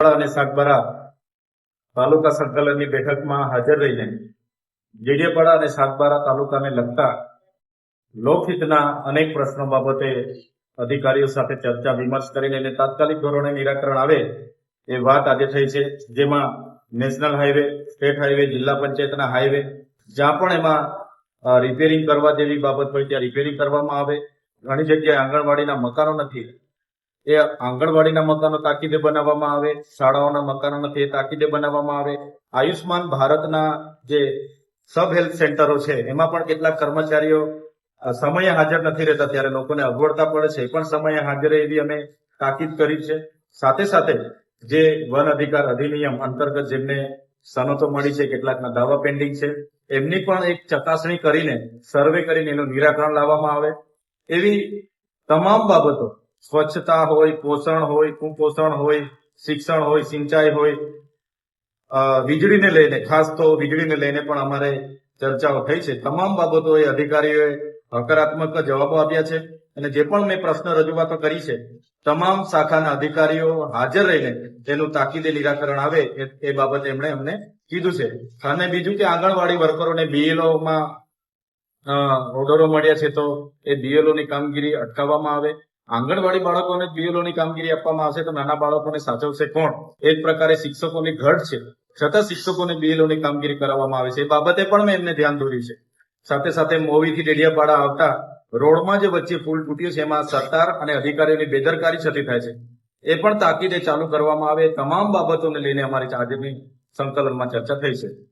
અને સાગબારા તાલુકા સંકલનની બેઠકમાં હાજર રહીને જેડિયાપાડા અને સાગબારા તાલુકાને લગતા લોકહિતના અનેક પ્રશ્નો બાબતે અધિકારીઓ સાથે ચર્ચા વિમર્શ કરીને એને તાત્કાલિક ધોરણે નિરાકરણ આવે એ વાત આજે થઈ છે. જેમાં નેશનલ હાઈવે, સ્ટેટ હાઈવે, જિલ્લા પંચાયતના હાઈવે, જ્યાં પણ એમાં રિપેરિંગ કરવા જેવી બાબત હોય ત્યાં રિપેરિંગ કરવામાં આવે. ઘણી જગ્યાએ આંગણવાડીના મકાનો નથી. એ આંગણવાડીના મકાનો તાકીદે બનાવવામાં આવે, શાળાઓના મકાનો એ તાકીદે બનાવવામાં આવે. આયુષ્માન ભારતના જે સબ હેલ્થ સેન્ટરો છે, એમાં પણ કેટલાક કર્મચારીઓ સમયે હાજર નથી રહેતા ત્યારે લોકોને અગવડતા પડે છે. એ પણ સમયે હાજર એવી અમે તાકીદ કરી છે. સાથે સાથે જે વન અધિકાર અધિનિયમ અંતર્ગત જેમને સનતો મળી છે, કેટલાકના દાવા પેન્ડિંગ છે, એમની પણ એક ચકાસણી કરીને, સર્વે કરીને એનું નિરાકરણ લાવવામાં આવે. એવી તમામ બાબતો સ્વચ્છતા હોય, પોષણ હોય, કુપોષણ હોય, શિક્ષણ હોય, સિંચાઈ હોય વીજળીને લઈને, ખાસ તો વીજળીને લઈને પણ અમારે ચર્ચાઓ થઈ છે. તમામ બાબતોએ અધિકારીઓએ હકારાત્મક જવાબો આપ્યા છે અને જે પણ મેં પ્રશ્ન રજૂઆતો કરી છે, તમામ શાખાના અધિકારીઓ હાજર રહીને તેનું તાકીદે નિરાકરણ આવે એ- એ બાબતે એમણે અમને કીધું છે. અને બીજું કે આંગણવાડી વર્કરોને બીએલઓમાં ઓર્ડરો મળ્યા છે તો એ બીએલઓ ની કામગીરી અટકાવવામાં આવે. આંગણવાડી બાળકોને પીએલઓની કામગીરી આપવામાં આવશે તો નાના બાળકોને સાચવશે કોણ? એ જ પ્રકારે શિક્ષકોની ઘટ છે. છતાં શિક્ષકોને બીએલઓની કામગીરી કરાવવામાં આવે છે. એ બાબતે પણ મેં એમને ધ્યાન દોર્યું છે. સાથે સાથે મોવીથી ડેડિયાપાડા આવતા રોડમાં જે વચ્ચે પુલ તૂટ્યો છે, એમાં સરકાર અને અધિકારીઓની બેદરકારી છતી થાય છે. એ પણ તાકીદે ચાલુ કરવામાં આવે. તમામ બાબતોને લઈને અમારી આજની સંકલનમાં ચર્ચા થઈ છે.